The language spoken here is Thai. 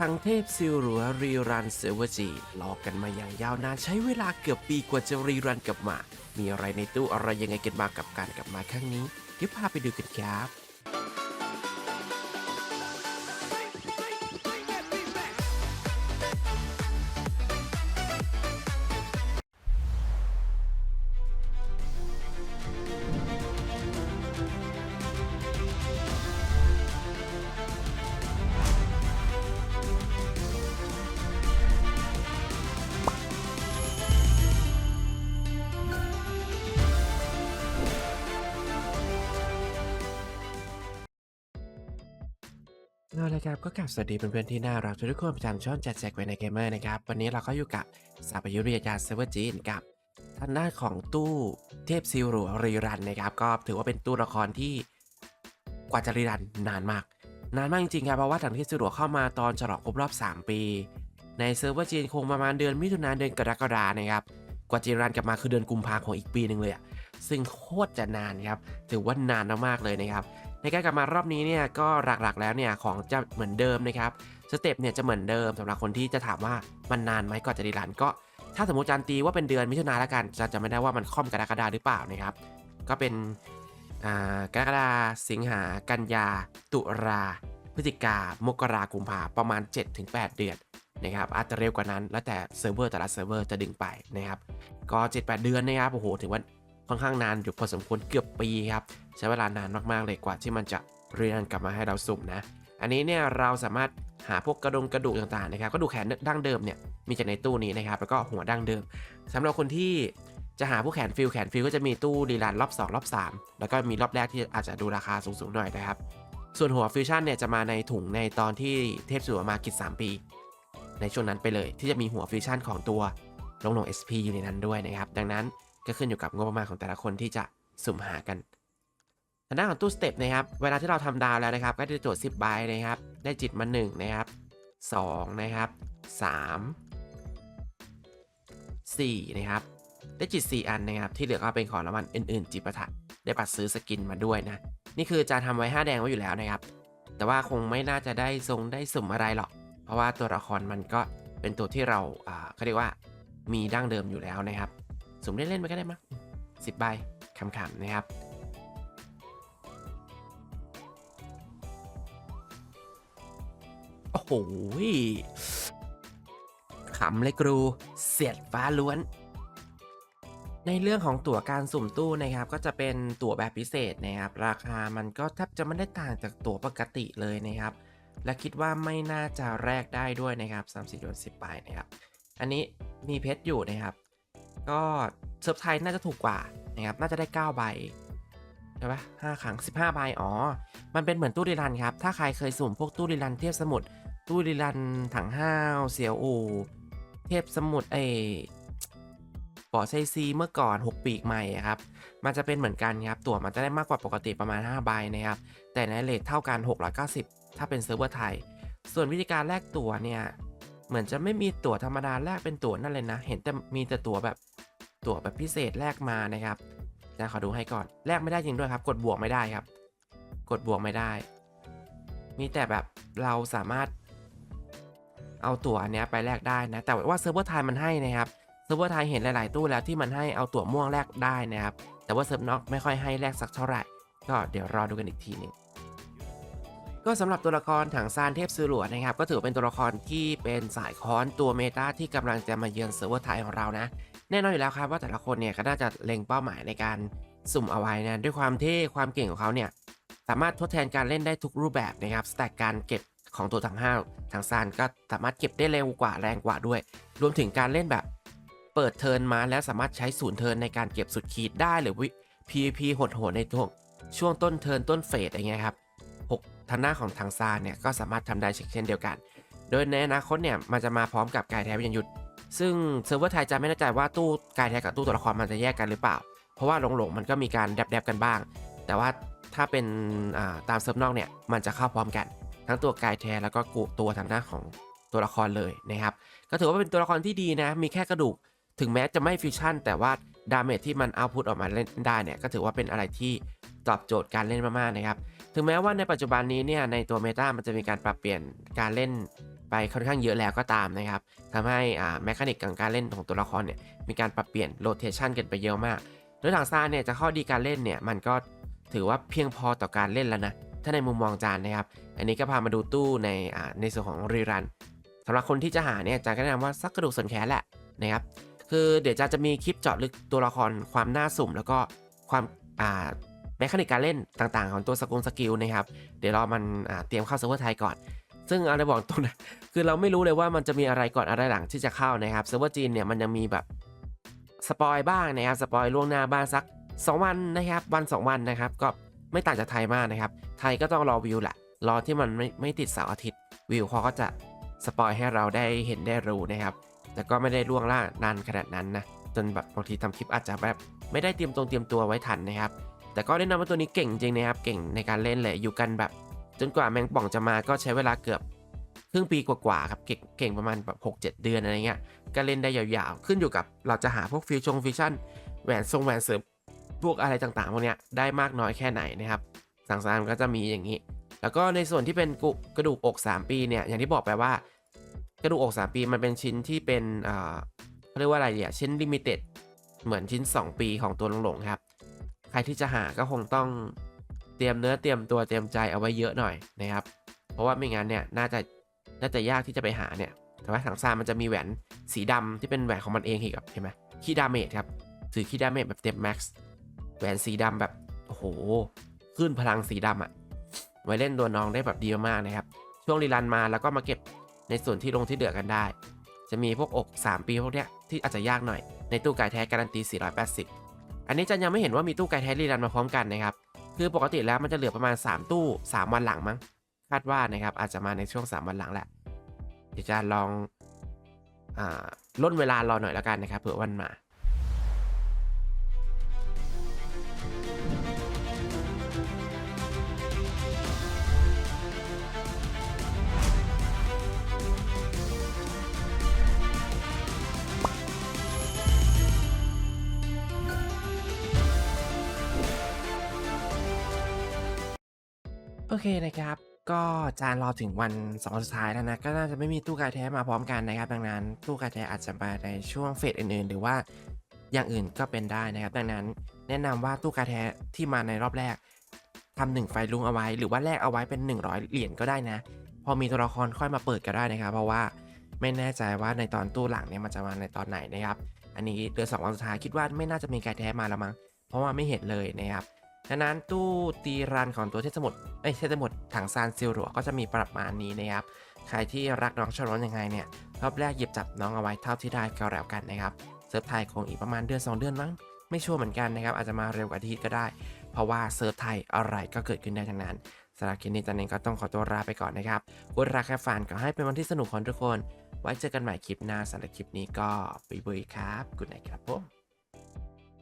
ทั้งเทพซิลหรือว่ารีรันเซเวอร์จีรอกันมาอย่างยาวนานใช้เวลาเกือบปีกว่าจะรีรันกลับมา มีอะไรในตู้อะไรยังไงกันมากับการกลับมาครั้งนี้ เดี๋ยวพาไปดูกันครับ เอาละครับก็กลับสวัสดีเพื่อนๆที่น่ารักทุกคนประจำช่องจัดแจกไว้ในเกมเมอร์นะครับ วันนี้เราก็อยู่กับสาปยุริยาจารย์เซเวอร์จีนกับทางด้านของตู้เทพซิลหรือารีรันนะครับ ก็ถือว่าเป็นตู้ละครที่กว่าจะรีรันนานมาก นานมากจริงๆครับเพราะว่าถังเทพซิลหลวเข้ามาตอนฉลองครบรอบ 3 ปี ในเซิร์ฟเวอร์จีนคงประมาณเดือนมิถุนายนเดือนกรกฎานะครับกว่าจีรันกลับมาคือเดือนกุมภาพันธ์ของอีกปีหนึ่งเลยอะซึ่งโคตรจะนานครับถือว่านานมากๆเลยนะครับ ในการกลับมารอบนี้เนี่ยก็หลักๆแล้วเนี่ยของจะเหมือนเดิมนะครับสเต็ปเนี่ยจะเหมือนเดิมสำหรับคนที่จะถามว่ามันนานไหมก่อนจะดีรันก็ ถ้าสมมติจานตีว่าเป็นเดือนมิถุนาแล้วกันจะจะไม่ได้ว่ามันค่อมกรกฎาหรือเปล่านะครับ ก็เป็นกรกฎาสิงหากันยา ตุลาพฤศจิกามกรากุมภาประมาณ 7-8 เดือนนะครับอาจจะเร็วกว่านั้นแล้วแต่เซิร์ฟเวอร์แต่ละเซิร์ฟเวอร์จะดึงไปนะครับก็ 7-8 เดือนนะครับโอ้โหถือว่า ค่อนข้างนานอยู่พอสมควรเกือบปีครับ ใช้เวลานานมากๆเลยกว่าที่มันจะเรียนกลับมาให้เราสุ่มนะ อันนี้เนี่ยเราสามารถหาพวกกระดงกระดูกต่างๆนะครับกระดูแขนดั้งเดิมเนี่ยมีจากในตู้นี้นะครับแล้วก็หัวดั้งเดิมสำหรับคนที่จะหาพวกแขนฟิลแขนฟิลก็จะมีตู้รีลันรอบ 2 รอบ 3 แล้วก็มีรอบแรกที่อาจจะดูราคาสูงๆหน่อยนะครับ ส่วนหัวฟิวชั่นเนี่ยจะมาในถุงในตอนที่เทพสุวมากิจ3 ปี ในช่วงนั้นไปเลยที่จะมีหัวฟิวชั่นของตัวลงลง SP อยู่ในนั้นด้วยนะครับ ดังนั้น ก็ขึ้นอยู่กับงบประมาณของแต่ละคนที่จะสุ่มหากันทางด้านของตู้สเต็ปนะครับ เวลาที่เราทำดาวแล้วนะครับ ก็จะโจทย์10ใบนะครับ ได้จิตมา1นะครับ2นะครับ3 4นะครับได้จิต 4 อันนะครับ ที่เหลือก็เป็นของรางวัลอื่นๆ จิตประทัดได้บัตรซื้อสกินมาด้วยนะ นี่คือจะทำไว้ 5 แดงไว้อยู่แล้วนะครับ แต่ว่าคงไม่น่าจะได้ทรงได้สุ่มอะไรหรอก เพราะว่าตัวละครมันก็เป็นตัวที่เราเขาเรียกว่ามีดั้งเดิมอยู่แล้วนะครับ สุ่มเล่นๆไปก็ได้มั้งสิบใบขำๆนะครับ โอ้โหขำเลยครูเสียดฟ้าล้วน ในเรื่องของตั๋วการสุ่มตู้นะครับ ก็จะเป็นตั๋วแบบพิเศษนะครับ ราคามันก็แทบจะไม่ได้ต่างจากตั๋วปกติเลยนะครับ และคิดว่าไม่น่าจะแลกได้ด้วยนะครับ30เดือน10ใบนะครับ อันนี้มีเพชรอยู่นะครับ ก็เซิร์ฟไทยน่าจะถูกกว่านะครับน่าจะได้ 9 ใบใช่ปะห้าครั้ง15 ใบ อ๋อ มันเป็นเหมือนตู้ดีรันครับ ถ้าใครเคยสุ่มพวกตู้ดีรันเทพสมุทรตู้ดีรันถังห้าวเสียวอูเทพสมุทรไอปอไซซีเมื่อก่อน 6 ปีกใหม่ครับ มันจะเป็นเหมือนกันครับ ตั๋วมันจะได้มากกว่าปกติประมาณ 5 ใบนะครับ แต่ในเลทเท่ากัน 690 ถ้าเป็นเซิร์ฟเวอร์ไทย ส่วนวิธีการแลกตั๋วเนี่ย เหมือนจะไม่มีตั๋วธรรมดาแลกเป็นตั๋วนั่นเลยนะ เห็นแต่มีแต่ตั๋วแบบตั๋วแบบพิเศษแลกมานะครับจะขอดูให้ก่อนแลกไม่ได้จริงด้วยครับ กดบวกไม่ได้ครับ กดบวกไม่ได้ มีแต่แบบเราสามารถเอาตั๋วเนี้ยไปแลกได้นะ แต่ว่าเซิร์ฟเวอร์ไทยมันให้นะครับเซิร์ฟเวอร์ไทยเห็นหลาย ๆ ตู้แล้วที่มันให้เอาตั๋วม่วงแลกได้นะครับ แต่ว่าเซิร์ฟน็อกไม่ค่อยให้แลกสักเท่าไหร่ ก็เดี๋ยวรอดูกันอีกทีหนึ่ง ก็สำหรับตัวละครถังซานเทพซือหลวนะครับก็ถือเป็นตัวละครที่เป็นสายค้อนตัวเมตาที่กำลังจะมาเยือนเซิร์ฟเวอร์ไทยของเรานะ แน่นอนอยู่แล้วครับว่าแต่ละคนเนี่ยก็น่าจะเล็งเป้าหมายในการสุ่มเอาไว้นะด้วยความเท่ความเก่งของเขาเนี่ยสามารถทดแทนการเล่นได้ทุกรูปแบบนะครับสแต็กการเก็บของตัวถังห้าวถังซานก็สามารถเก็บได้เร็วกว่าแรงกว่าด้วย รวมถึงการเล่นแบบ เปิดเทินมาแล้วสามารถใช้ศูนย์เทินในการเก็บสุดขีดได้หรือวิ PVP โหดในช่วงช่วงต้นเทินต้นเฟสอะไรเงี้ยครับ 6ทางหน้าของทางซานเนี่ยก็สามารถทำได้เช่นเดียวกัน โดยในอนาคตเนี่ยมันจะมาพร้อมกับกายแท้วิญญาณยุทธซึ่งเซิร์ฟเวอร์ไทยจะไม่แน่ใจว่าตู้กายแท้กับตู้ตัวละครมันจะแยกกันหรือเปล่า เพราะว่าหลงๆมันก็มีการแดบๆกันบ้าง แต่ว่าถ้าเป็นตามเซิร์ฟนอกเนี่ยมันจะเข้าพร้อมกัน ทั้งตัวกายแท้แล้วก็กูตัวทางหน้าของตัวละครเลยนะครับก็ถือว่าเป็นตัวละครที่ดีนะมีแค่กระดูก ถึงแม้จะไม่ฟิวชั่น แต่ว่าดาเมจที่มันเอาพุตออกมาเล่นได้เนี่ยก็ถือว่าเป็นอะไรที่ ตอบโจทย์การเล่นมากๆนะครับ ถึงแม้ว่าในปัจจุบันนี้เนี่ยในตัวเมตามันจะมีการปรับเปลี่ยนการเล่นไปค่อนข้างเยอะแล้วก็ตามนะครับทำให้อ่าแมคานิกของการเล่นของตัวละครเนี่ยมีการปรับเปลี่ยนโรเทชันกันไปเยอะมาก โดยทางซาเนี่ยจะข้อดีการเล่นเนี่ยมันก็ถือว่าเพียงพอต่อการเล่นแล้วนะ ถ้าในมุมมองจานนะครับ อันนี้ก็พามาดูตู้ในอ่าในส่วนของรีรันสำหรับคนที่จะหาเนี่ยจานก็แนะนำว่าซักกระดูกส่วนแขนแหละนะครับคือเดี๋ยวจานจะมีคลิปเจาะลึกตัวละครความน่าสุ่ม แล้วก็ความอ่า แมคานิกการเล่นต่างๆ ของตัวสกุลสกิลนะครับ เดี๋ยวรอมันเตรียมเข้าเซิร์ฟเวอร์ไทยก่อน ซึ่งอะไรบอกตรงนะคือเราไม่รู้เลยว่ามันจะมีอะไรก่อนอะไรหลังที่จะเข้านะครับเซิร์ฟเวอร์จีนเนี่ยมันยังมีแบบสปอยบ้างนะครับสปอยล่วงหน้าบ้างสัก 2 วันนะครับวัน 2 วันนะครับก็ไม่ต่างจากไทยมากนะครับ ไทยก็ต้องรอวิวแหละ รอที่มันไม่ไม่ติดเสาร์อาทิตย์วิวเขาก็จะสปอยให้เราได้เห็นได้รู้นะครับ แต่ก็ไม่ได้ล่วงล่านานขนาดนั้นนะ จนแบบบางทีทำคลิปอาจจะแบบไม่ได้เตรียมตรงเตรียมตัวไว้ทันนะครับ แต่ก็แนะนำว่าตัวนี้เก่งจริงนะครับ เก่งในการเล่นเลยอยู่กันแบบ จนกว่าแมงป่องจะมาก็ใช้เวลาเกือบครึ่งปีกว่าๆครับเก่งเก่งประมาณแบบหกเจ็ดเดือนอะไรเงี้ยก็เล่นได้ยาวๆ ขึ้นอยู่กับเราจะหาพวกฟิวชงฟิวชั่นแหวนทรงแหวนเสริมพวกอะไรต่างๆพวกเนี้ยได้มากน้อยแค่ไหนนะครับสังสารก็จะมีอย่างนี้ แล้วก็ในส่วนที่เป็นกกระดูกอก 3 ปีเนี่ยอย่างที่บอกไปว่า กระดูกอก 3 ปีมันเป็นชิ้นที่เป็นอ่าเขาเรียกว่าอะไรเนี่ยชิ้นลิมิเต็ดเหมือนชิ้น 2 ปีของตัวหลงๆครับ ใครที่จะหาก็คงต้องเตรียมเนื้อเตรียมตัวเตรียมใจเอาไว้เยอะหน่อยนะครับ เพราะว่าไม่งั้นเนี่ยน่าจะน่าจะยากที่จะไปหาเนี่ยแต่ว่าถังซานมันจะมีแหวนสีดำที่เป็นแหวนของมันเองอีกครับเห็นไหมคีดาเมจครับถือคีดาเมจแบบเต็มแม็กซ์แหวนสีดำแบบโอ้โหขึ้นพลังสีดำอะไว้เล่นตัวน้องได้แบบดีมากนะครับ ช่วงรีรันมาแล้วก็มาเก็บในส่วนที่ลงที่เดือกันได้ จะมีพวกอก 3 ปีพวกเนี้ยที่อาจจะยากหน่อยในตู้ไก่แท้การันตี 480 อันนี้จันยังไม่เห็นว่ามีตู้ไก่แท้รีรันมาพร้อมกันนะครับ คือปกติแล้วมันจะเหลือประมาณ 3 ตู้ 3 วันหลังมั้ง คาดว่านะครับอาจจะมาในช่วง 3 วันหลังแหละ เดี๋ยวจะลองอาล่นเวลารอหน่อยแล้วกันนะครับเผื่อวันมา โอเคนะครับ ก็จานรอถึงวันสองวันสุดท้ายแล้วนะ ก็น่าจะไม่มีตู้กายแท้มาพร้อมกันนะครับ ดังนั้นตู้กายแท้อาจจะมาในช่วงเฟสอื่นๆ หรือว่าอย่างอื่นก็เป็นได้นะครับ ดังนั้นแนะนำว่าตู้กายแท้ที่มาในรอบแรกทำหนึ่งไฟลุงเอาไว้ หรือว่าแลกเอาไว้เป็น 100 เหรียญก็ได้นะ พอมีตัวละครค่อยมาเปิดก็ได้นะครับ เพราะว่าไม่แน่ใจว่าในตอนตู้หลังเนี่ยมันจะมาในตอนไหนนะครับ อันนี้เดือนสองวันสุดท้ายคิดว่าไม่น่าจะมีกายแท้มาแล้วมั้งเพราะว่าไม่เห็นเลยนะครับ ดังนั้นตู้ตีรันของตัวเทพสมุทรเอ้ยเทพสมุทรถังซานซิลหรัวก็จะมีประมาณนี้นะครับ ใครที่รักน้องชอบน้องยังไงเนี่ยรอบแรกหยิบจับน้องเอาไว้เท่าที่ได้ก็แล้วกันนะครับเซิร์ฟไทยคงอีกประมาณเดือน2 เดือนมั้งไม่ชัวร์เหมือนกันนะครับอาจจะมาเร็วกว่าอาทิตย์ก็ได้ เพราะว่าเซิร์ฟไทยอะไรก็เกิดขึ้นได้ทั้งนั้นสำหรับคลิปนี้จันเองก็ต้องขอตัวลาไปก่อนนะครับกุรักแค่ฝันก็ให้เป็นวันที่สนุกของทุกคน ไว้เจอกันใหม่คลิปหน้าสำหรับคลิปนี้ก็บุยบุยครับกุดไนครับผม